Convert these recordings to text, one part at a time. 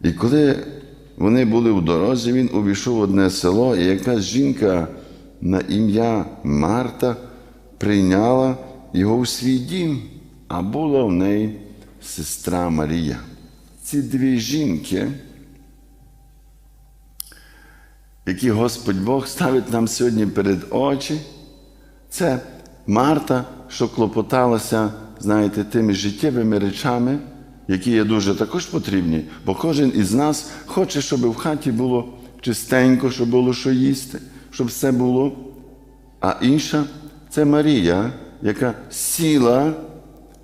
І коли вони були в дорозі, він увійшов в одне село, і якась жінка на ім'я Марта прийняла його у свій дім, а була в неї сестра Марія. Ці дві жінки, які Господь Бог ставить нам сьогодні перед очі, це Марта, що клопоталася, знаєте, тими життєвими речами, які є дуже також потрібні, бо кожен із нас хоче, щоб в хаті було чистенько, щоб було що їсти, щоб все було. А інша це Марія, яка сіла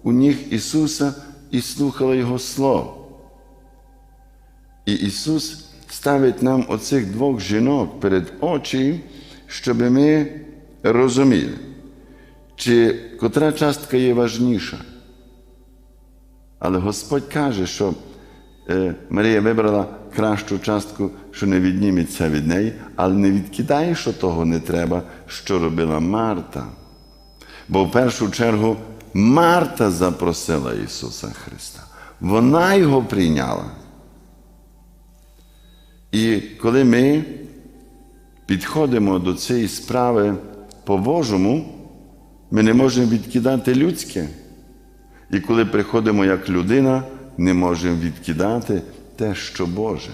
у ніг Ісуса і слухала Його Слово. І Ісус ставить нам оцих двох жінок перед очі, щоб ми розуміли, чи котра частка є важніша. Але Господь каже, що е, Марія вибрала кращу частку, що не відніметься від неї, але не відкидає, що того не треба, що робила Марта. Бо в першу чергу Марта запросила Ісуса Христа. Вона його прийняла. І коли ми підходимо до цієї справи по-божому, ми не можемо відкидати людське. І коли приходимо як людина, не можемо відкидати те, що Боже.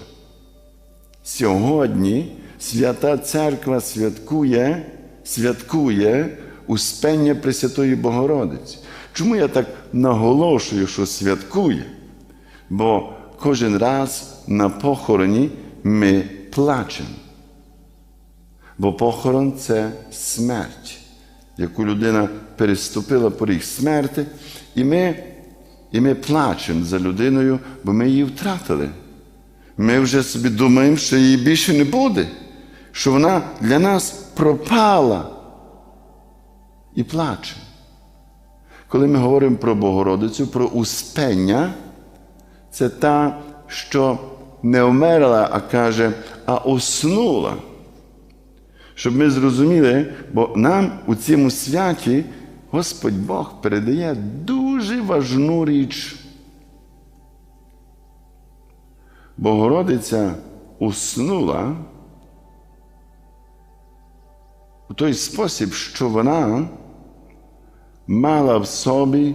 Сьогодні Свята Церква святкує, святкує Успення Пресвятої Богородиці. Чому я так наголошую, що святкує? Бо кожен раз на похороні ми плачемо. Бо похорон це смерть, яку людина переступила поріг смерти, і ми, і ми плачемо за людиною, бо ми її втратили. Ми вже собі думаємо, що її більше не буде, що вона для нас пропала і плачемо. Коли ми говоримо про Богородицю, про успення, це та, що не вмерла, а каже, а уснула. Щоб ми зрозуміли, бо нам у цьому святі Господь Бог передає дуже важну річ. Богородиця уснула у той спосіб, що вона мала в собі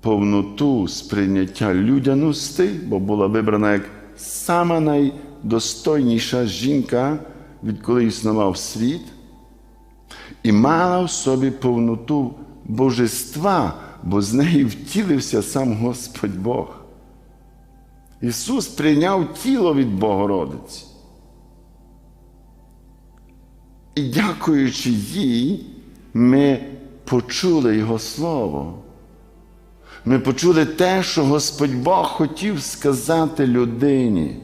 повноту сприйняття людяності, бо була вибрана як сама найдостойніша жінка, відколи існував світ, і мала в собі повноту божества, бо з неї втілився сам Господь Бог. Ісус прийняв тіло від Богородиці. І дякуючи їй, ми почули Його Слово. Ми почули те, що Господь Бог хотів сказати людині.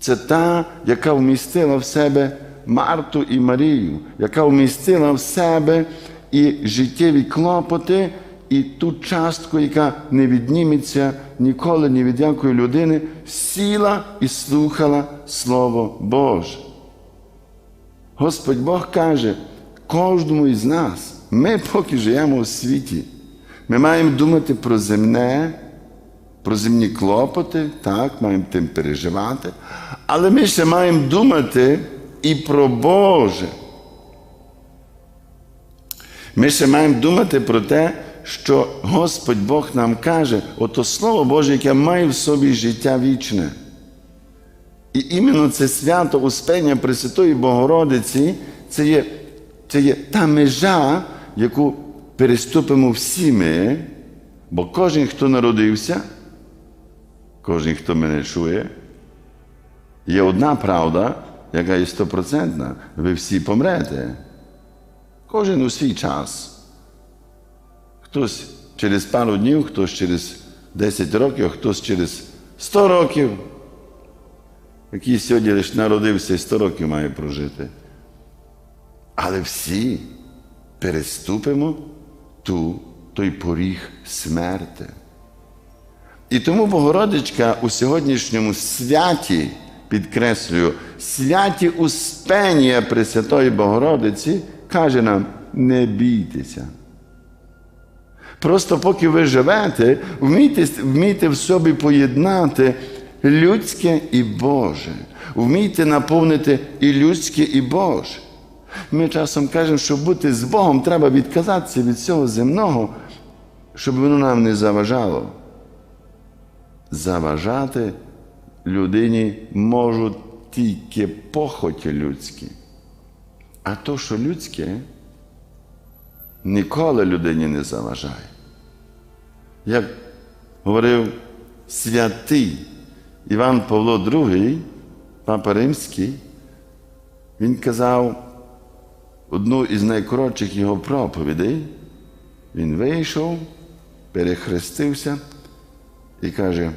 Це та, яка вмістила в себе Марту і Марію, яка вмістила в себе і життєві клопоти, і ту частку, яка не відніметься ніколи ні від якої людини, сіла і слухала Слово Боже. Господь Бог каже кожному із нас, ми поки живемо у світі, ми маємо думати про земне, про земні клопоти, так, маємо тим переживати, але ми ще маємо думати і про Боже. Ми ще маємо думати про те, що Господь Бог нам каже, ото Слово Боже, яке має в собі життя вічне. І іменно це свято Успення Пресвятої Богородиці це є, це є та межа, яку переступимо всі ми, бо кожен, хто народився, кожен, хто мене чує, є одна правда, яка є стопроцентна, ви всі помрете. Кожен у свій час. Хтось через пару днів, хтось через 10 років, хтось через 100 років, який сьогодні лише народився і 100 років має прожити. Але всі переступимо ту, той поріг смерти. І тому Богородичка у сьогоднішньому святі, підкреслюю, святі Успенія Пресвятої Богородиці каже нам: не бійтеся. Просто поки ви живете, вмійте, вмійте в собі поєднати людське і Боже. Вмійте наповнити і людське, і Боже. Ми часом кажемо, що бути з Богом треба відказатися від цього земного, щоб воно нам не заважало. Заважати людині можуть тільки похоті людські. А то, що людське, ніколи людині не заважає. Як говорив святий Іван Павло II, папа Римський, він казав одну із найкоротших його проповідей. Він вийшов, перехрестився і каже,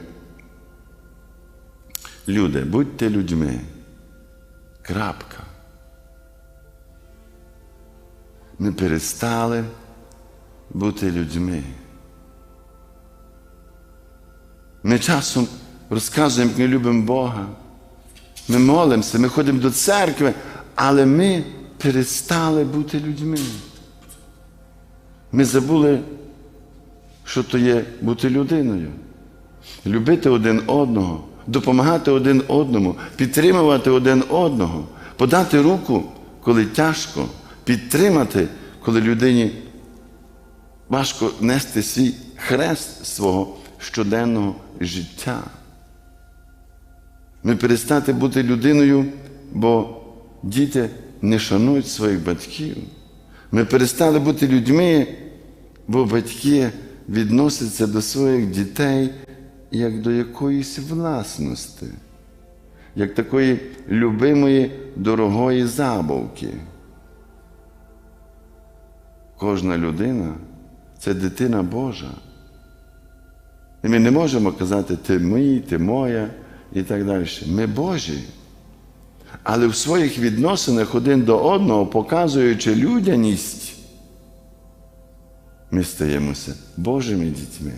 люди, будьте людьми. Крапка. Ми перестали бути людьми. Ми часом розказуємо, як ми любимо Бога. Ми молимося, ми ходимо до церкви, але ми перестали бути людьми. Ми забули, що то є бути людиною, любити один одного, допомагати один одному, підтримувати один одного, подати руку, коли тяжко, підтримати, коли людині важко нести свій хрест свого щоденного життя. Ми перестати бути людиною, бо діти не шанують своїх батьків. Ми перестали бути людьми, бо батьки відносяться до своїх дітей як до якоїсь власності, як такої любимої, дорогої забавки. Кожна людина це дитина Божа. І ми не можемо казати, ти мій, ти моя і так далі. Ми Божі. Але в своїх відносинах один до одного, показуючи людяність, ми стаємося Божими дітьми,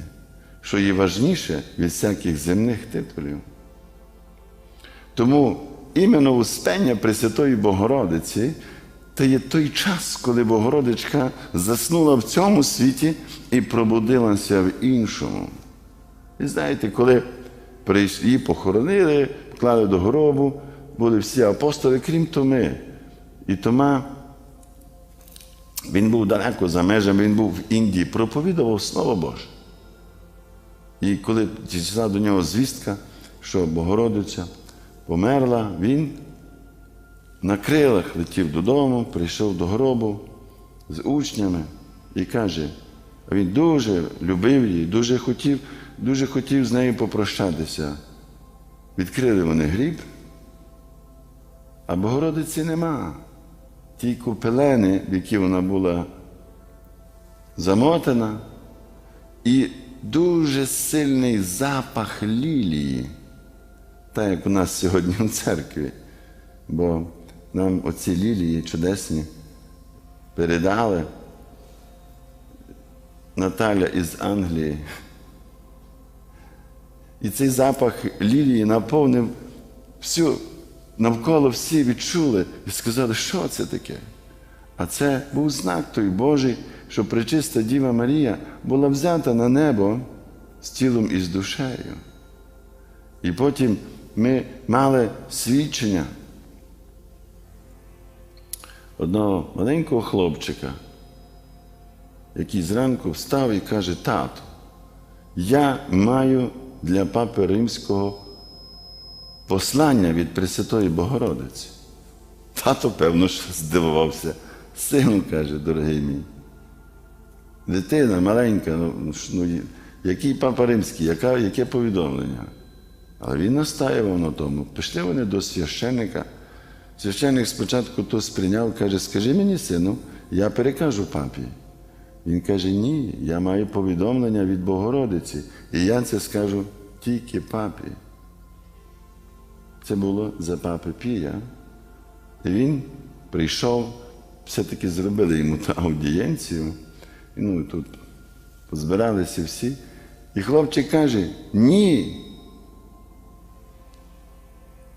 що є важніше від всяких земних титулів. Тому іменно успення Пресвятої Богородиці це є той час, коли Богородичка заснула в цьому світі і пробудилася в іншому. І знаєте, коли її похоронили, поклали до гробу, були всі апостоли, крім Томи. І Тома, він був далеко за межами, він був в Індії, проповідував Слово Боже. І коли дійшла до нього звістка, що Богородиця померла, він на крилах летів додому, прийшов до гробу з учнями і каже, він дуже любив її, дуже хотів, дуже хотів з нею попрощатися. Відкрили вони гріб, а Богородиці нема. Ті купелени, в які вона була замотана, і дуже сильний запах лілії, так як у нас сьогодні в церкві. Бо нам оці лілії чудесні передали Наталя із Англії. І цей запах лілії наповнив всю, навколо всі відчули і сказали, що це таке? А це був знак той Божий, що пречиста Діва Марія була взята на небо з тілом і з душею. І потім ми мали свідчення одного маленького хлопчика, який зранку встав і каже, тату, я маю для папи римського послання від Пресвятої Богородиці. Тато, певно, що здивувався. Сину каже, дорогий мій. Дитина маленька, ну, ну який папа римський, яка, яке повідомлення? Але він настаював на тому. Пішли вони до священника. Священник спочатку то сприйняв, каже, скажи мені, сину, я перекажу папі. Він каже, ні, я маю повідомлення від Богородиці, і я це скажу тільки папі. Це було за папи Пія. І він прийшов, все-таки зробили йому ту аудієнцію. І ну, тут позбиралися всі. І хлопчик каже, ні.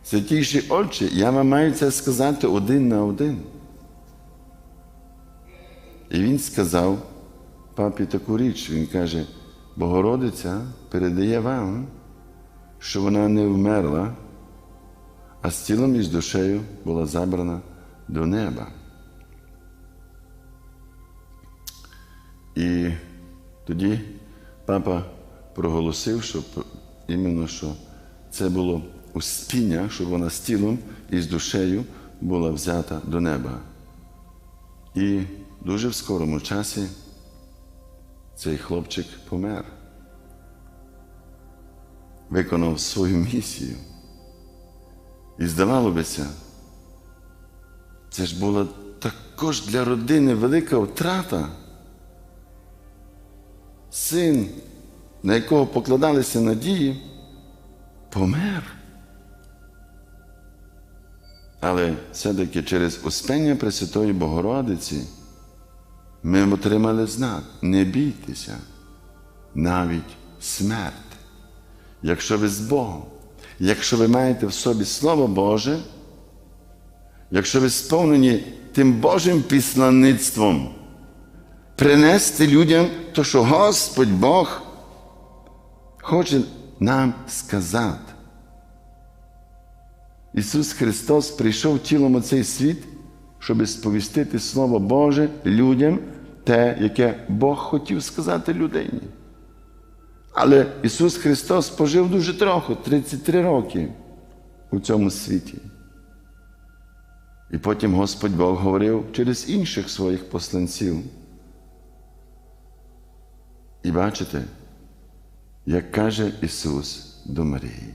Святіші очі, я вам маю це сказати один на один. І він сказав папі таку річ. Він каже, Богородиця передає вам, що вона не вмерла, а з тілом і з душею була забрана до неба. І тоді папа проголосив, що іменно що це було успіння, щоб вона з тілом і з душею була взята до неба. І дуже в скорому часі цей хлопчик помер, виконав свою місію. І здавало бися, це ж була також для родини велика втрата. Син, на якого покладалися надії, помер. Але все-таки через успення Пресвятої Богородиці ми отримали знак не бійтеся, навіть смерть. Якщо ви з Богом, якщо ви маєте в собі Слово Боже, якщо ви сповнені тим Божим післанництвом, принести людям то, що Господь Бог хоче нам сказати. Ісус Христос прийшов тілом у цей світ, щоб сповістити Слово Боже людям, те, яке Бог хотів сказати людині. Але Ісус Христос пожив дуже трохи, 33 роки у цьому світі. І потім Господь Бог говорив через інших своїх посланців. І бачите, як каже Ісус до Марії.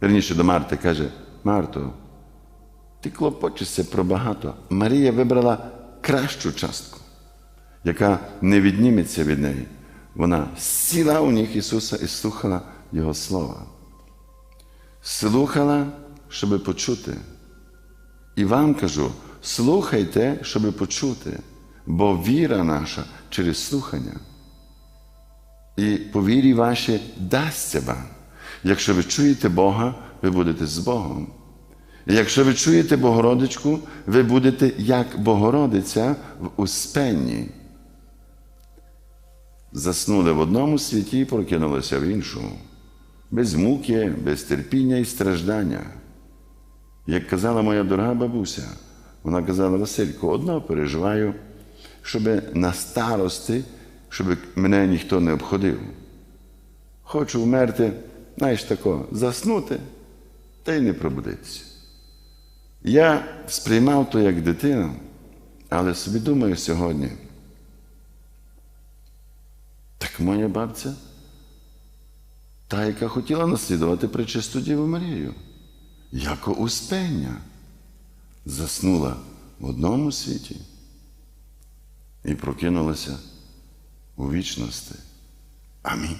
Верніше до Марти каже, Марто, ти клопочешся про багато. Марія вибрала кращу частку, яка не відніметься від неї. Вона сіла у ніг Ісуса і слухала Його Слова. Слухала, щоб почути. І вам кажу, слухайте, щоб почути, бо віра наша через слухання. І по вірі вашій дасться вам. Якщо ви чуєте Бога, ви будете з Богом. І якщо ви чуєте Богородичку, ви будете як Богородиця в Успенні. Заснули в одному світі і прокинулися в іншому. Без муки, без терпіння і страждання. Як казала моя дорога бабуся, вона казала, Василько, одного переживаю, щоб на старости, щоб мене ніхто не обходив. Хочу вмерти, знаєш тако, заснути та й не пробудитися. Я сприймав то як дитина, але собі думаю сьогодні. Так моя бабця, та, яка хотіла наслідувати пречисту Діву Марію, яко успення, заснула в одному світі і прокинулися у вічності. Амінь.